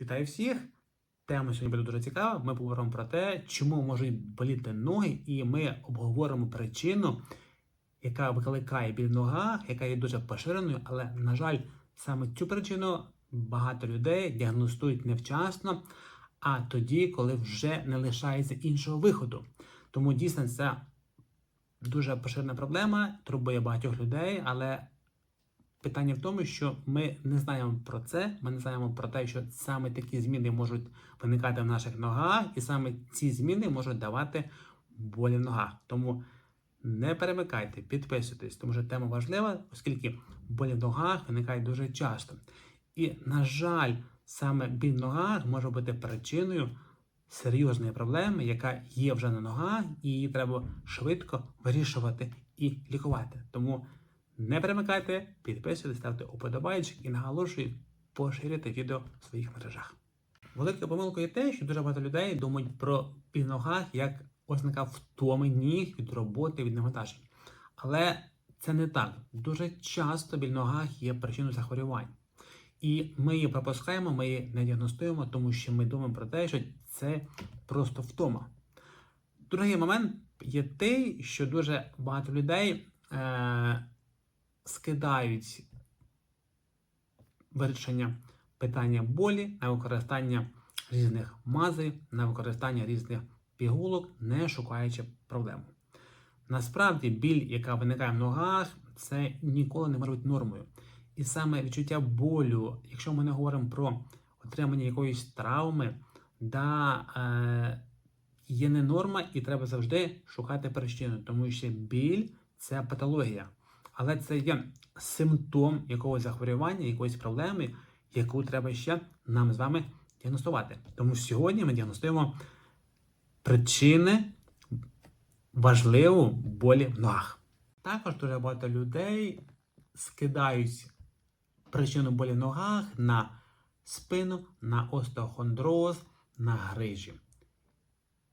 Вітаю всіх! Тема сьогодні буде дуже цікава. Ми поговоримо про те, чому можуть боліти ноги, і ми обговоримо причину, яка викликає біль в ногах, яка є дуже поширеною, але, на жаль, саме цю причину багато людей діагностують невчасно, а тоді, коли вже не лишається іншого виходу. Тому дійсно це дуже поширена проблема, турбує багатьох людей, але Питання в тому, що ми не знаємо про це. Ми не знаємо про те, що саме такі зміни можуть виникати в наших ногах, і саме ці зміни можуть давати болі в ногах. Тому не перемикайте, підписуйтесь, тому що тема важлива, оскільки болі в ногах виникають дуже часто. І, на жаль, саме біль в ногах може бути причиною серйозної проблеми, яка є вже на ногах, і її треба швидко вирішувати і лікувати. Тому не перемикайте, підписуйтесь, ставте уподобайчик і наголошую поширюйте відео в своїх мережах. Великою помилкою є те, що дуже багато людей думають про біль ногах як ознака втоми ніг від роботи, від навантажень. Але це не так. Дуже часто біль ногах є причиною захворювань. І ми її пропускаємо, ми її не діагностуємо, тому що ми думаємо про те, що це просто втома. Другий момент є той, що дуже багато людей е- скидають вирішення питання болі на використання різних мазей, на використання різних пігулок, не шукаючи проблему. Насправді, біль, яка виникає в ногах, це ніколи не може бути нормою. І саме відчуття болю, якщо ми не говоримо про отримання якоїсь травми, да, е, є не норма, і треба завжди шукати причину, тому що біль це патологія. Але це є симптом якогось захворювання, якоїсь проблеми, яку треба ще нам з вами діагностувати. Тому сьогодні ми діагностуємо причини важливу болі в ногах. Також дуже багато людей скидають причину болі в ногах на спину, на остеохондроз, на грижі.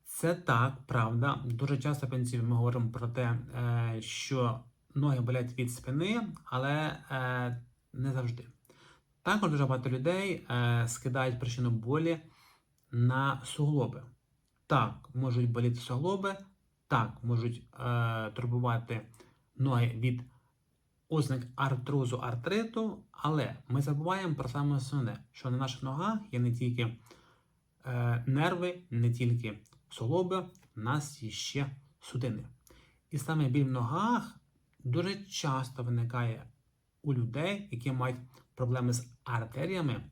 Це так, правда. Дуже часто в ми говоримо про те, е, що ноги болять від спини, але е, не завжди. Також дуже багато людей е, скидають причину болі на суглоби. Так, можуть боліти суглоби, так, можуть е, турбувати ноги від ознак артрозу артриту, але ми забуваємо про саме основне, що на наших ногах є не тільки е, нерви, не тільки суглоби, у нас є ще судини. І саме біль в ногах дуже часто виникає у людей, які мають проблеми з артеріями,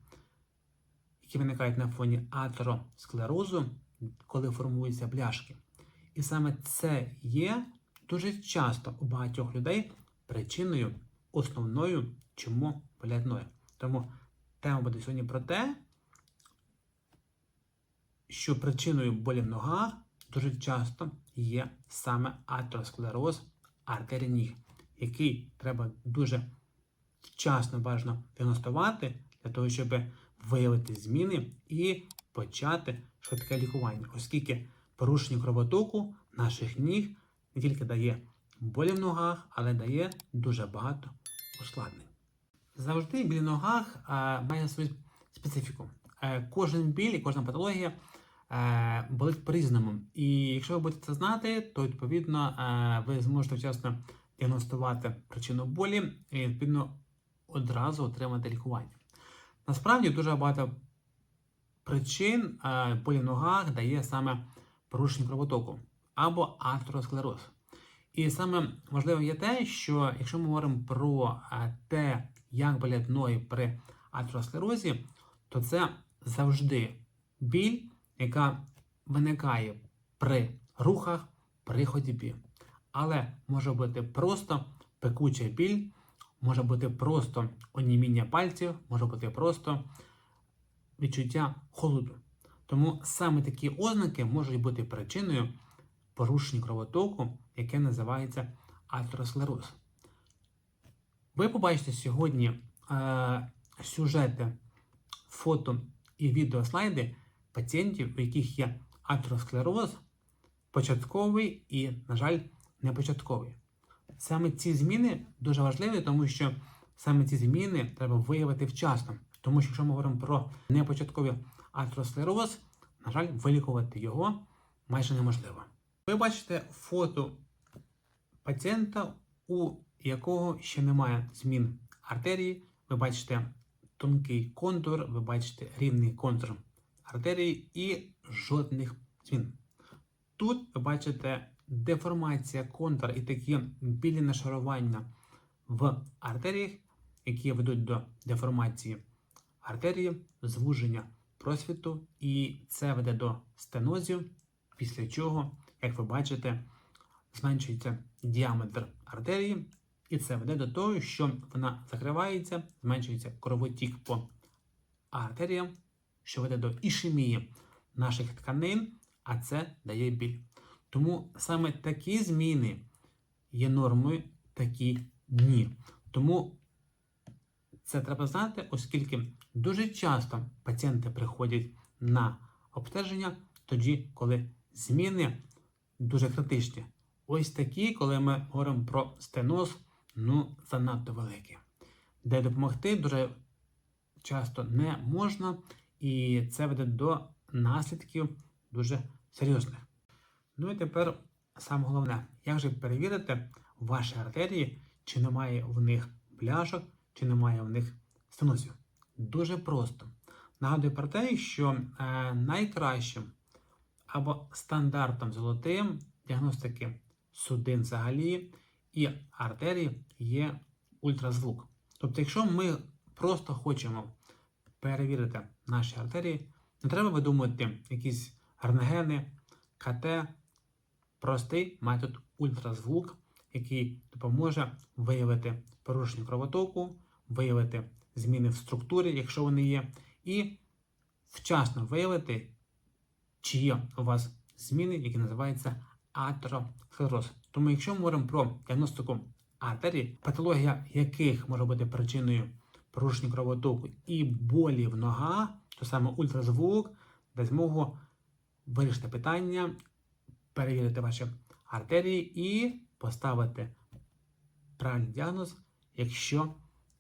які виникають на фоні атеросклерозу, коли формуються бляшки. І саме це є дуже часто у багатьох людей причиною основною, чому болять. Тому тема буде сьогодні про те, що причиною болі в ногах дуже часто є саме атеросклероз артерій ніг, який треба дуже вчасно бажано діагностувати для того, щоб виявити зміни і почати швидке лікування, оскільки порушення кровотоку наших ніг не тільки дає болі в ногах, але дає дуже багато ускладнень. Завжди біль в ногах має свою специфіку. Е, кожен біль і кожна патологія болить по-різному. І якщо ви будете це знати, то відповідно е, ви зможете вчасно діагностувати причину болі і відповідно одразу отримати лікування. Насправді дуже багато причин е, болі в ногах дає саме порушення кровотоку або атеросклероз. І саме важливо є те, що якщо ми говоримо про е, те, як болять ноги при атеросклерозі, то це завжди біль, яка виникає при рухах, при ходьбі. Але може бути просто пекучий біль, може бути просто оніміння пальців, може бути просто відчуття холоду. Тому саме такі ознаки можуть бути причиною порушення кровотоку, яке називається атеросклероз. Ви побачите сьогодні е, сюжети, фото і відеослайди пацієнтів, у яких є атеросклероз, початковий і, на жаль, не початковий. Саме ці зміни дуже важливі, тому що саме ці зміни треба виявити вчасно. Тому що якщо ми говоримо про непочатковий атеросклероз, на жаль, вилікувати його майже неможливо. Ви бачите фото пацієнта, у якого ще немає змін артерії. Ви бачите тонкий контур, ви бачите рівний контур артерії і жодних змін. Тут ви бачите деформація контур і такі білі нашарування в артеріях, які ведуть до деформації артерії, звуження просвіту, і це веде до стенозів, після чого, як ви бачите, зменшується діаметр артерії, і це веде до того, що вона закривається, зменшується кровотік по артеріям, що веде до ішемії наших тканин, а це дає біль. Тому саме такі зміни є нормою, такі ні. Тому це треба знати, оскільки дуже часто пацієнти приходять на обстеження тоді, коли зміни дуже критичні. Ось такі, коли ми говоримо про стеноз, ну занадто великі, де допомогти дуже часто не можна, і це веде до наслідків дуже серйозних. Ну і тепер саме головне, як же перевірити ваші артерії, чи немає в них пляшок, чи немає в них стенозів. Дуже просто. Нагадую про те, що е, найкращим або стандартом золотим діагностики судин взагалі і артерії є ультразвук. Тобто, якщо ми просто хочемо перевірити наші артерії, не треба видумувати якісь рентгени, КТ, простий метод ультразвук, який допоможе виявити порушення кровотоку, виявити зміни в структурі, якщо вони є, і вчасно виявити, чи є у вас зміни, які називаються атеросклероз. Тому, якщо ми говоримо про діагностику артерій, патологія яких може бути причиною порушення кровотоку і болі в ногах, то саме ультразвук дасть змогу вирішити питання, перевірити ваші артерії і поставити правильний діагноз, якщо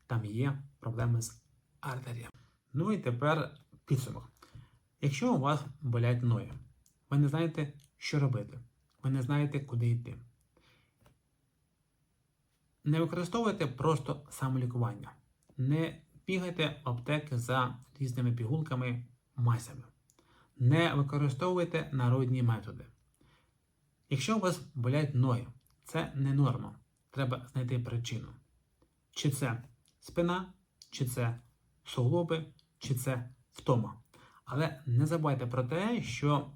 там є проблеми з артеріями. Ну і тепер підсумок. Якщо у вас болять ноги, ви не знаєте, що робити, ви не знаєте, куди йти. Не використовуйте просто самолікування. Не бігайте в аптеки за різними пігулками, масями. Не використовуйте народні методи. Якщо у вас болять ноги, це не норма. Треба знайти причину. Чи це спина, чи це суглоби, чи це втома. Але не забувайте про те, що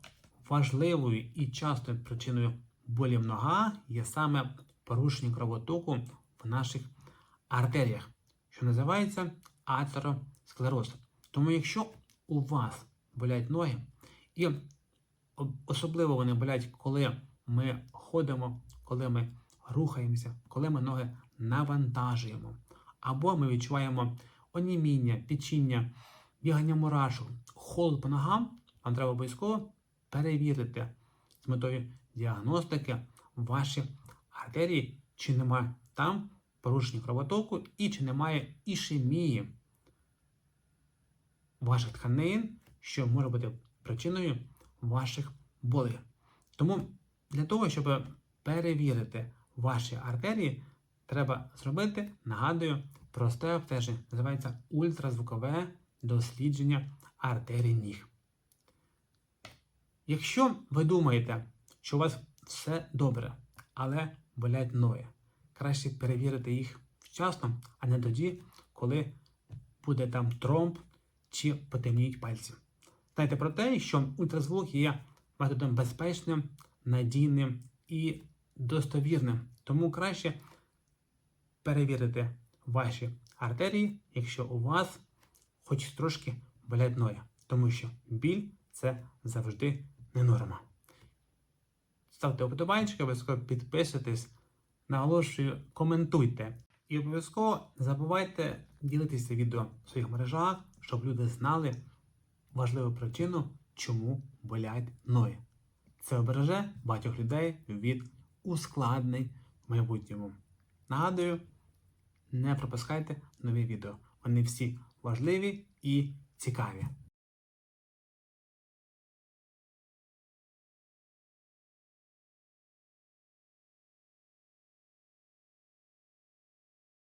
важливою і частою причиною болі в ногах є саме порушення кровотоку в наших артеріях, що називається атеросклероз. Тому, якщо у вас болять ноги, і особливо вони болять, коли ми ходимо, коли ми рухаємося, коли ми ноги навантажуємо, або ми відчуваємо оніміння, печіння, бігання мурашок, холод по ногам, вам треба обов'язково перевірити з метою діагностики ваші артерії, чи немає там порушення кровотоку і чи немає ішемії ваших тканин, що може бути причиною ваших болей. Тому для того, щоб перевірити ваші артерії, треба зробити, нагадую, просте обстеження. Називається ультразвукове дослідження артерій ніг. Якщо ви думаєте, що у вас все добре, але болять ноги, краще перевірити їх вчасно, а не тоді, коли буде там тромб чи потемніють пальці. Знайте про те, що ультразвук є методом безпечним, надійним і достовірним. Тому краще перевірити ваші артерії, якщо у вас хоч трошки болять ноги. Тому що біль це завжди не норма. Ставте вподобайки, обов'язково підписуйтесь, наголошую, коментуйте. І обов'язково забувайте ділитися відео в своїх мережах, щоб люди знали важливу причину, чому болять ноги. Це обереже багатьох людей від ускладнень в майбутньому. Нагадую, не пропускайте нові відео. Вони всі важливі і цікаві.